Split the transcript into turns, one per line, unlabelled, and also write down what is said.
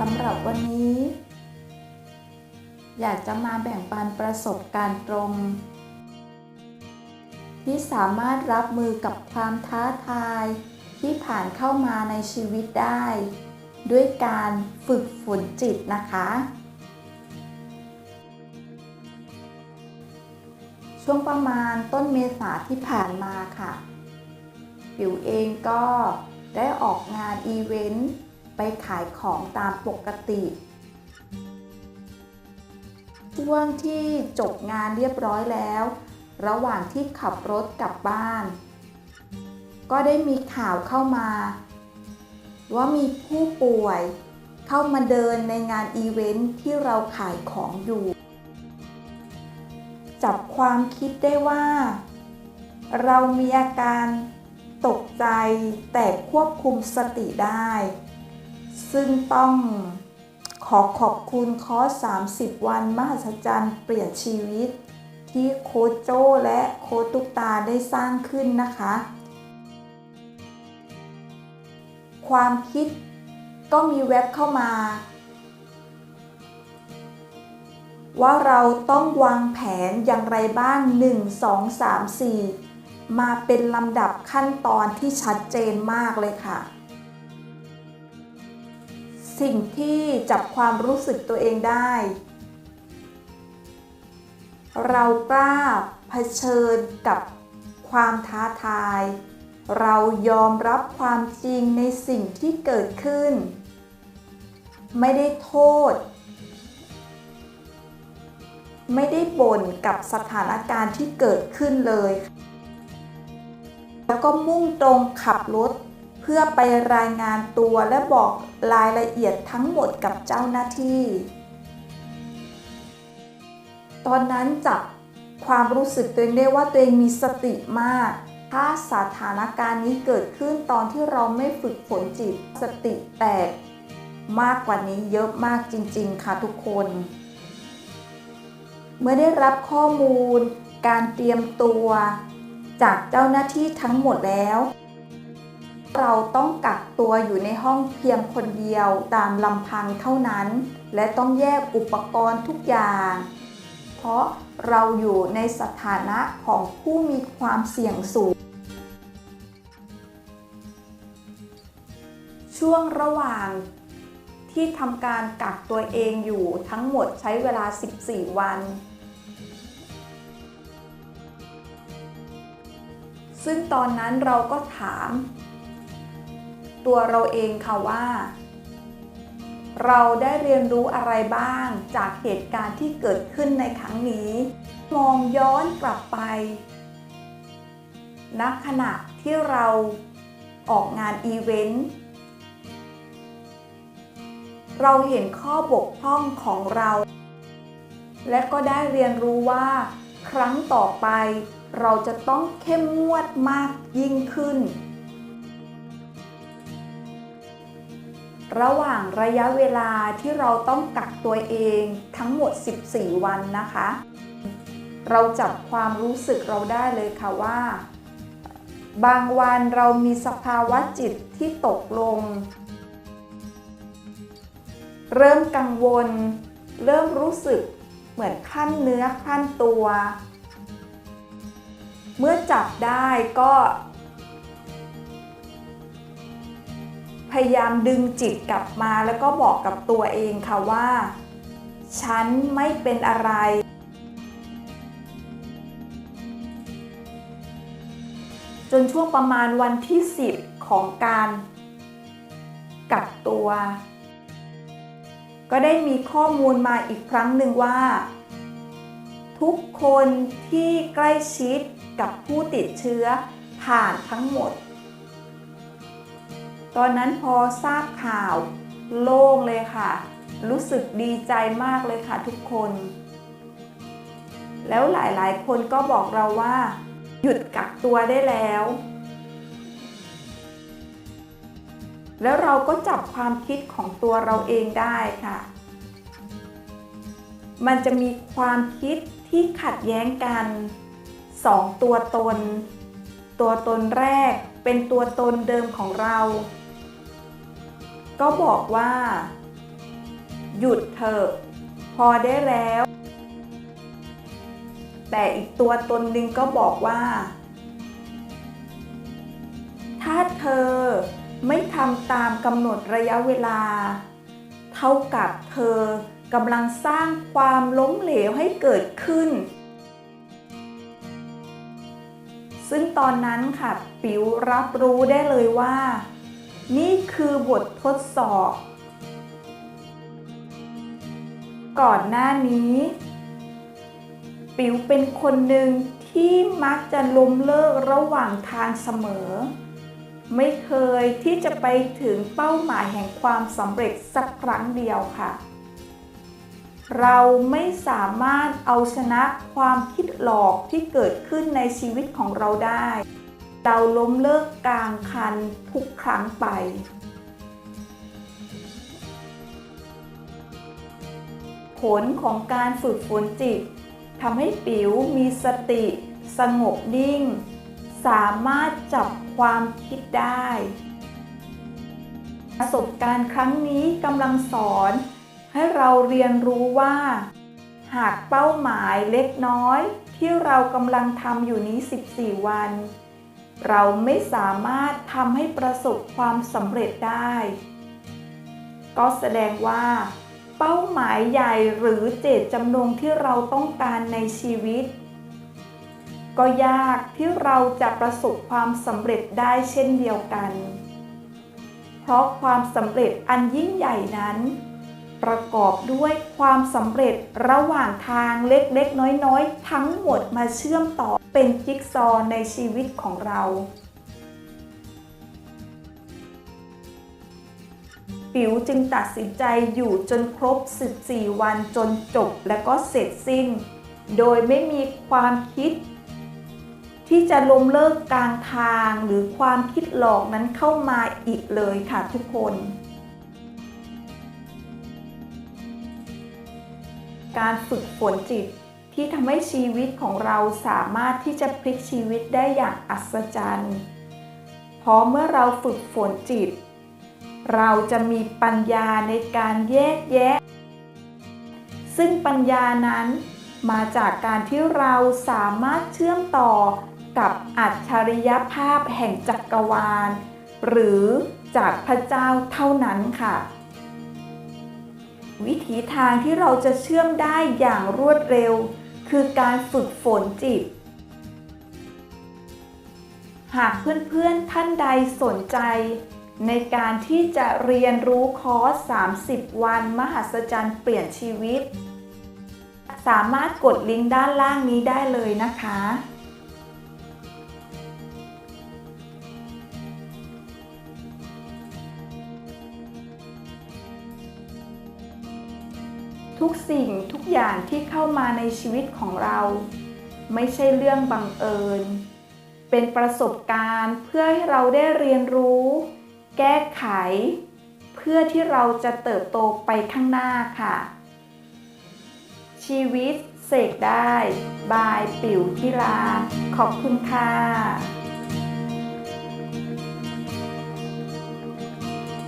สำหรับวันนี้ อยากจะมาแบ่งปันประสบการณ์ตรง ที่สามารถรับมือกับความท้าทายที่ผ่านเข้ามาในชีวิตได้ ด้วยการฝึกฝนจิตนะคะ ช่วงประมาณต้นเมษาที่ผ่านมาค่ะ ปิวเองก็ได้ออกงานอีเวนต์ ไปขายของตามปกติ ช่วงที่จบงานเรียบร้อยแล้ว ระหว่างที่ขับรถกลับบ้าน ก็ได้มีข่าวเข้ามา ว่ามีผู้ป่วยเข้ามาเดินในงานอีเวนต์ที่เราขายของอยู่ จับความคิดได้ว่า เรามีอาการตกใจแต่ควบคุมสติได้ ซึ่งต้องขอขอบคุณคอร์ส 30 วัน มหัศจรรย์เปลี่ยนชีวิต ที่โคชโจและโคชตุกตาได้สร้างขึ้นนะคะ ความคิดก็มีแว็บเข้ามา ว่าเราต้องวางแผนอย่างไรบ้าง 1 2 3 4 มาเป็นลำดับขั้นตอนที่ชัดเจนมากเลยค่ะ สิ่งที่จับความรู้สึกตัวเองได้ เรากล้าเผชิญกับความท้าทาย เรายอมรับความจริงในสิ่งที่เกิดขึ้น ไม่ได้โทษ ไม่ได้บ่นกับสถานการณ์ที่เกิดขึ้นเลย แล้วก็มุ่งตรงขับรถ เพื่อไปรายงานตัวและบอกรายละเอียดทั้งหมดกับเจ้าหน้าที่ ตอนนั้นจับความรู้สึกตัวเองได้ว่าตัวเองมีสติมาก ถ้าสถานการณ์นี้เกิดขึ้นตอนที่เราไม่ฝึกฝนจิต สติแตกมากกว่านี้เยอะมากจริง ๆ ค่ะทุกคน เมื่อได้รับข้อมูล การเตรียมตัว จากเจ้าหน้าที่ทั้งหมดแล้ว เราต้องกักตัวอยู่ในห้องเพียงคนเดียวตามลำพังเท่านั้น และต้องแยกอุปกรณ์ทุกอย่าง เพราะเราอยู่ในสถานะของผู้มีความเสี่ยงสูง ช่วงระหว่างที่ทำการกักตัวเองอยู่ทั้งหมดใช้เวลา 14 วัน ซึ่งตอนนั้นเราก็ถาม ตัวเราเองค่ะว่า เราได้เรียนรู้อะไรบ้างจากเหตุการณ์ที่เกิดขึ้นในครั้งนี้ มองย้อนกลับไปณขณะที่เราออกงานอีเวนต์เราเห็นข้อบกพร่องของเรา และก็ได้เรียนรู้ว่า ครั้งต่อไป เราจะต้องเข้มงวดมากยิ่งขึ้น ระหว่างระยะเวลาที่เราต้องกักตัวเองทั้งหมด 14 วันนะคะ เราจับความรู้สึกเราได้เลยค่ะว่า บางวันเรามีสภาวะจิตที่ตกลง เริ่มกังวล เริ่มรู้สึกเหมือนขั้นเนื้อขั้นตัว เมื่อจับได้ก็ พยายามดึงจิตกลับมาแล้วก็บอกกับตัวเองค่ะว่า ฉันไม่เป็นอะไร จนช่วงประมาณวันที่ 10 ของการกักตัว ก็ได้มีข้อมูลมาอีกครั้งหนึ่งว่า ทุกคนที่ใกล้ชิดกับผู้ติดเชื้อผ่านทั้งหมด ตอนนั้นพอทราบข่าวโล่งเลยค่ะ รู้สึกดีใจมากเลยค่ะทุกคน แล้วหลายๆ คนก็บอกเราว่า หยุดกักตัวได้แล้ว แล้วเราก็จับความคิดของตัวเราเองได้ค่ะ มันจะมีความคิดที่ขัดแย้งกันสองตัวตน ตัวตนแรกเป็นตัวตนเดิมของเรา ก็บอกว่า หยุดเถอะ พอได้แล้ว แต่อีกตัวตนหนึ่งก็บอกว่า ถ้าเธอไม่ทำตามกำหนดระยะเวลา เท่ากับเธอกำลังสร้างความล้มเหลวให้เกิดขึ้น ซึ่งตอนนั้นค่ะ ปิวรับรู้ได้เลยว่า นี่คือบททดสอบ ก่อนหน้านี้ ปิ๋วเป็นคนหนึ่งที่มักจะล้มเลิกระหว่างทางเสมอ ไม่เคยที่จะไปถึงเป้าหมายแห่งความสำเร็จสักครั้งเดียวค่ะ เราไม่สามารถเอาชนะความคิดหลอกที่เกิดขึ้นในชีวิตของเราได้ เราล้มเลิกกลางคันทุกครั้งไปผลของการฝึกฝนจิตทำให้ปิ๋วมีสติ สงบนิ่ง สามารถจับความคิดได้ ประสบการณ์ครั้งนี้กำลังสอน ให้เราเรียนรู้ว่า หากเป้าหมายเล็กน้อยที่เรากำลังทำอยู่นี้ 14 วัน เราไม่สามารถทำให้ประสบความสำเร็จได้ ก็แสดงว่า เป้าหมายใหญ่หรือเจตจำนงที่เราต้องการในชีวิต ก็ยากที่เราจะประสบความสำเร็จได้เช่นเดียวกัน เพราะความสำเร็จอันยิ่งใหญ่นั้น ประกอบด้วยความสำเร็จระหว่างทางเล็กๆ น้อยๆ ทั้งหมดมาเชื่อมต่อเป็นจิ๊กซอว์ในชีวิตของเรา ปิ๋วจึงตัดสินใจอยู่จนครบ 14 วันจนจบและก็เสร็จสิ้น โดยไม่มีความคิด ที่จะล้มเลิกกลางทางหรือความคิดหลอกนั้นเข้ามาอีกเลยค่ะทุกคน การฝึกฝนจิต ที่ทำให้ชีวิตของเราสามารถที่จะพลิกชีวิตได้อย่างอัศจรรย์เพราะเมื่อเราฝึกฝนจิต เราจะมีปัญญาในการแยกแยะ ซึ่งปัญญานั้นมาจากการที่เราสามารถเชื่อมต่อกับอัจฉริยภาพแห่งจักรวาล หรือจากพระเจ้าเท่านั้นค่ะ วิถีทางที่เราจะเชื่อมได้อย่างรวดเร็ว คือการฝึกฝนจิต หากเพื่อนๆท่านใดสนใจ ในการที่จะเรียนรู้คอร์ส 30 วัน มหัศจรรย์เปลี่ยนชีวิต สามารถกดลิงก์ด้านล่างนี้ได้เลยนะคะ ทุกสิ่งทุกอย่างที่เข้ามาในชีวิตของเรา ไม่ใช่เรื่องบังเอิญ เป็นประสบการณ์เพื่อให้เราได้เรียนรู้ แก้ไข เพื่อที่เราจะเติบโตไปข้างหน้าค่ะ ชีวิตเสกได้ บายปิ๋วทิราขอบคุณค่ะ